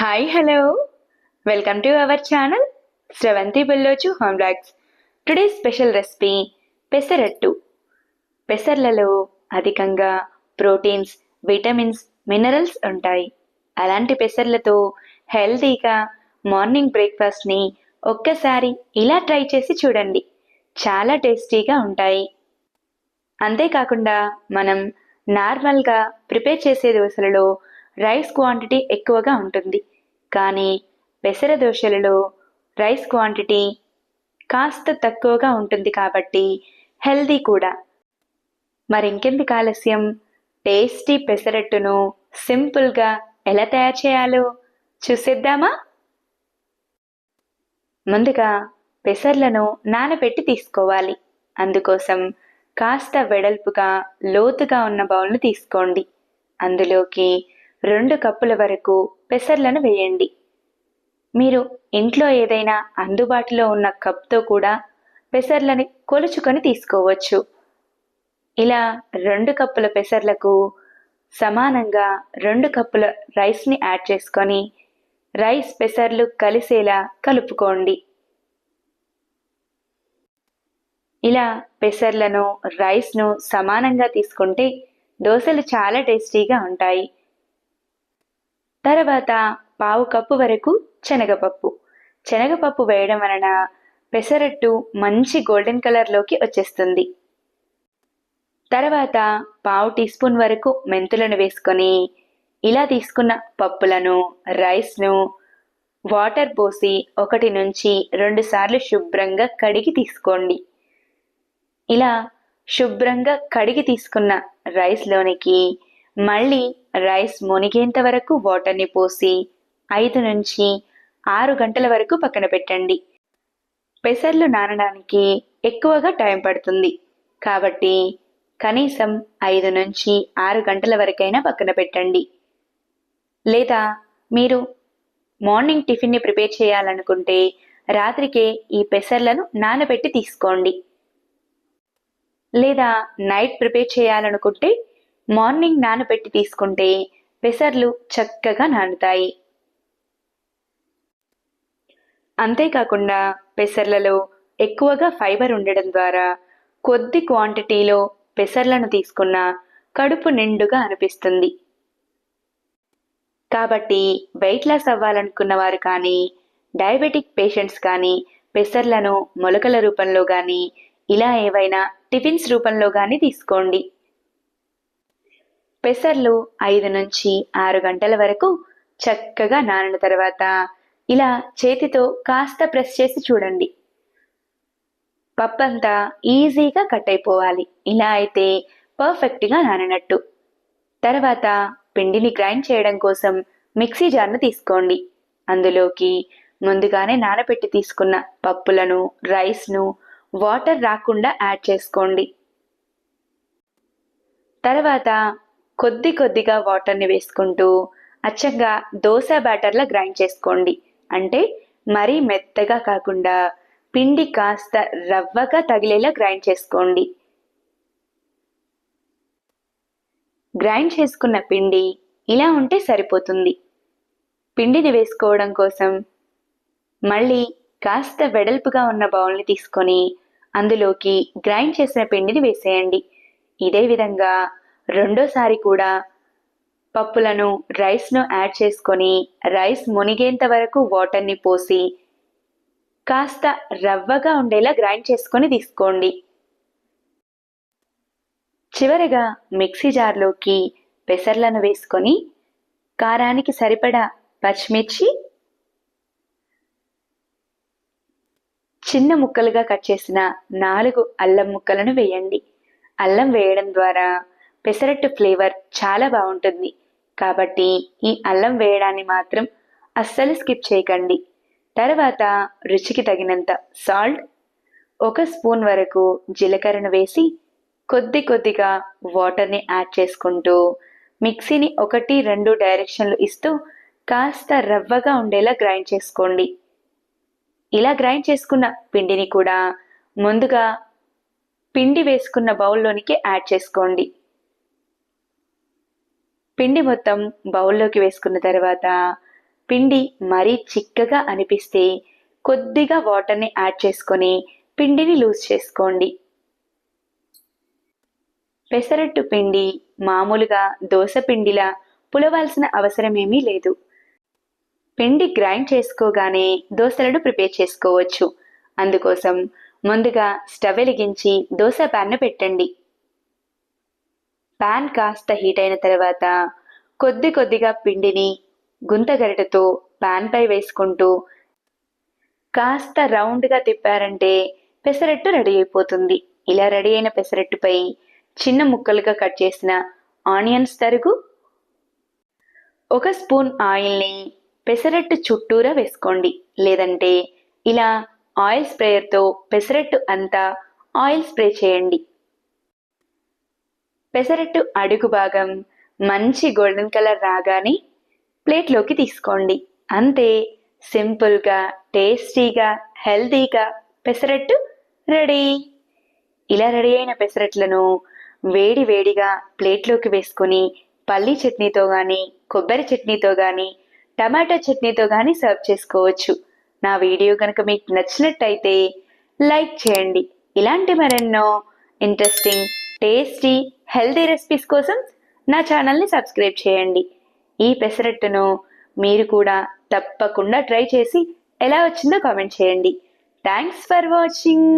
Hi hello welcome to our channel Sravanthi బెల్లోచు home blogs today special recipe pesarattu. పెసర్లలో అధికంగా proteins vitamins minerals ఉంటాయి. అలాంటి పెసర్లతో హెల్తీగా morning బ్రేక్ఫాస్ట్ని ఒక్కసారి ఇలా ట్రై చేసి చూడండి. చాలా టేస్టీగా ఉంటాయి. అంతేకాకుండా మనం నార్మల్గా ప్రిపేర్ చేసే దోశలలో రైస్ క్వాంటిటీ ఎక్కువగా ఉంటుంది. కానీ పెసర దోశలలో రైస్ క్వాంటిటీ కాస్త తక్కువగా ఉంటుంది కాబట్టి హెల్దీ కూడా. మరింకెందుకు ఆలస్యం టేస్టీ పెసరట్టును సింపుల్గా ఎలా తయారు చేయాలో చూసేద్దామా? ముందుగా పెసర్లను నానబెట్టి తీసుకోవాలి. అందుకోసం కాస్త వెడల్పుగా లోతుగా ఉన్న బౌల్ను తీసుకోండి. అందులోకి రెండు కప్పుల వరకు పెసర్లను వేయండి. మీరు ఇంట్లో ఏదైనా అందుబాటులో ఉన్న కప్తో కూడా పెసర్లని కొలుచుకొని తీసుకోవచ్చు. ఇలా రెండు కప్పుల పెసర్లకు సమానంగా రెండు కప్పుల రైస్ని యాడ్ చేసుకొని రైస్ పెసర్లు కలిసేలా కలుపుకోండి. ఇలా పెసర్లను రైస్ను సమానంగా తీసుకుంటే దోశలు చాలా టేస్టీగా ఉంటాయి. తర్వాత పావు కప్పు వరకు శనగపప్పు. శనగపప్పు వేయడం వలన పెసరట్టు మంచి గోల్డెన్ కలర్లోకి వచ్చేస్తుంది. తర్వాత పావు టీ స్పూన్ వరకు మెంతులను వేసుకొని ఇలా తీసుకున్న పప్పులను రైస్ను వాటర్ పోసి ఒకటి నుంచి రెండు సార్లు శుభ్రంగా కడిగి తీసుకోండి. ఇలా శుభ్రంగా కడిగి తీసుకున్న రైస్లోనికి మళ్ళీ రైస్ మునిగేంత వరకు వాటర్ని పోసి ఐదు నుంచి ఆరు గంటల వరకు పక్కన పెట్టండి. పెసర్లు నానడానికి ఎక్కువగా టైం పడుతుంది. కాబట్టి కనీసం ఐదు నుంచి ఆరు గంటల వరకైనా పక్కన పెట్టండి. లేదా మీరు మార్నింగ్ టిఫిన్ని ప్రిపేర్ చేయాలనుకుంటే రాత్రికే ఈ పెసర్లను నానబెట్టి తీసుకోండి. లేదా నైట్ ప్రిపేర్ చేయాలనుకుంటే మార్నింగ్ నానబెట్టి తీసుకుంటే పెసర్లు చక్కగా నానుతాయి. అంతేకాకుండా పెసర్లలో ఎక్కువగా ఫైబర్ ఉండడం ద్వారా కొద్ది క్వాంటిటీలో పెసర్లను తీసుకున్న కడుపు నిండుగా అనిపిస్తుంది. కాబట్టి వెయిట్ లాస్ అవ్వాలనుకున్న వారు కానీ డయాబెటిక్ పేషెంట్స్ కానీ పెసర్లను మొలకల రూపంలో కానీ ఇలా ఏవైనా టిఫిన్స్ రూపంలో కానీ తీసుకోండి. పెసర్లు ఐదు నుంచి ఆరు గంటల వరకు చక్కగా నానిన తర్వాత ఇలా చేతితో కాస్త ప్రెస్ చేసి చూడండి. పప్పంతా ఈజీగా కట్ అయిపోవాలి. ఇలా అయితే పర్ఫెక్ట్గా నానినట్టు. తర్వాత పిండిని గ్రైండ్ చేయడం కోసం మిక్సీ జార్ను తీసుకోండి. అందులోకి ముందుగానే నానబెట్టి తీసుకున్న పప్పులను రైస్ను వాటర్ రాకుండా యాడ్ చేసుకోండి. తర్వాత కొద్ది కొద్దిగా వాటర్ని వేసుకుంటూ అచ్చంగా దోశ బ్యాటర్లా గ్రైండ్ చేసుకోండి. అంటే మరీ మెత్తగా కాకుండా పిండి కాస్త రవ్వగా తగిలేలా గ్రైండ్ చేసుకోండి. గ్రైండ్ చేసుకున్న పిండి ఇలా ఉంటే సరిపోతుంది. పిండిని వేసుకోవడం కోసం మళ్ళీ కాస్త వెడల్పుగా ఉన్న బౌల్ని తీసుకొని అందులోకి గ్రైండ్ చేసిన పిండిని వేసేయండి. ఇదే విధంగా రెండోసారి కూడా పప్పులను రైస్ను యాడ్ చేసుకొని రైస్ మునిగేంత వరకు వాటర్ని పోసి కాస్త రవ్వగా ఉండేలా గ్రైండ్ చేసుకొని తీసుకోండి. చివరిగా మిక్సీ జార్లోకి పెసర్లను వేసుకొని కారానికి సరిపడా పచ్చిమిర్చి చిన్న ముక్కలుగా కట్ చేసిన నాలుగు అల్లం ముక్కలను వేయండి. అల్లం వేయడం ద్వారా పెసరట్టు ఫ్లేవర్ చాలా బాగుంటుంది. కాబట్టి ఈ అల్లం వేయడాన్ని మాత్రం అస్సలు స్కిప్ చేయకండి. తర్వాత రుచికి తగినంత సాల్ట్ ఒక స్పూన్ వరకు జీలకర్రను వేసి కొద్ది కొద్దిగా వాటర్ని యాడ్ చేసుకుంటూ మిక్సీని ఒకటి రెండు డైరెక్షన్లు ఇస్తూ కాస్త రవ్వగా ఉండేలా గ్రైండ్ చేసుకోండి. ఇలా గ్రైండ్ చేసుకున్న పిండిని కూడా ముందుగా పిండి వేసుకున్న బౌల్లోనికి యాడ్ చేసుకోండి. పిండి మొత్తం బౌల్లోకి వేసుకున్న తర్వాత పిండి మరీ చిక్కగా అనిపిస్తే కొద్దిగా వాటర్ని యాడ్ చేసుకొని పిండిని లూజ్ చేసుకోండి. పెసరట్టు పిండి మామూలుగా దోశ పిండిలా పులవాల్సిన అవసరమేమీ లేదు. పిండి గ్రైండ్ చేసుకోగానే దోశలను ప్రిపేర్ చేసుకోవచ్చు. అందుకోసం ముందుగా స్టవ్ వెలిగించి దోశ ప్యాన్ను పెట్టండి. పాన్ కాస్త హీట్ అయిన తర్వాత కొద్ది కొద్దిగా పిండిని గుంతగరిటతో పై వేసుకుంటూ కాస్త రౌండ్గా తిప్పారంటే పెసరట్టు రెడీ అయిపోతుంది. ఇలా రెడీ అయిన పెసరట్టుపై చిన్న ముక్కలుగా కట్ చేసిన ఆనియన్స్ తరుగు ఒక స్పూన్ ఆయిల్ని పెసరట్టు చుట్టూరా వేసుకోండి. లేదంటే ఇలా ఆయిల్ స్ప్రేయర్తో పెసరట్టు అంతా ఆయిల్ స్ప్రే చేయండి. పెసరట్టు అడుగు భాగం. మంచి గోల్డెన్ కలర్ రాగానే ప్లేట్లోకి తీసుకోండి. అంతే సింపుల్గా టేస్టీగా హెల్తీగా పెసరట్టు రెడీ. ఇలా రెడీ అయిన పెసరట్లను వేడి వేడిగా ప్లేట్లోకి వేసుకొని పల్లీ చట్నీతో కానీ కొబ్బరి చట్నీతో కానీ టమాటో చట్నీతో కానీ సర్వ్ చేసుకోవచ్చు. నా వీడియో కనుక మీకు నచ్చినట్టయితే లైక్ చేయండి. ఇలాంటి మరెన్నో ఇంట్రెస్టింగ్ టేస్టీ హెల్తీ రెసిపీస్ కోసం నా ఛానల్ని సబ్స్క్రైబ్ చేయండి. ఈ పెసరట్టును మీరు కూడా తప్పకుండా ట్రై చేసి ఎలా వచ్చిందో కామెంట్ చేయండి. Thanks for watching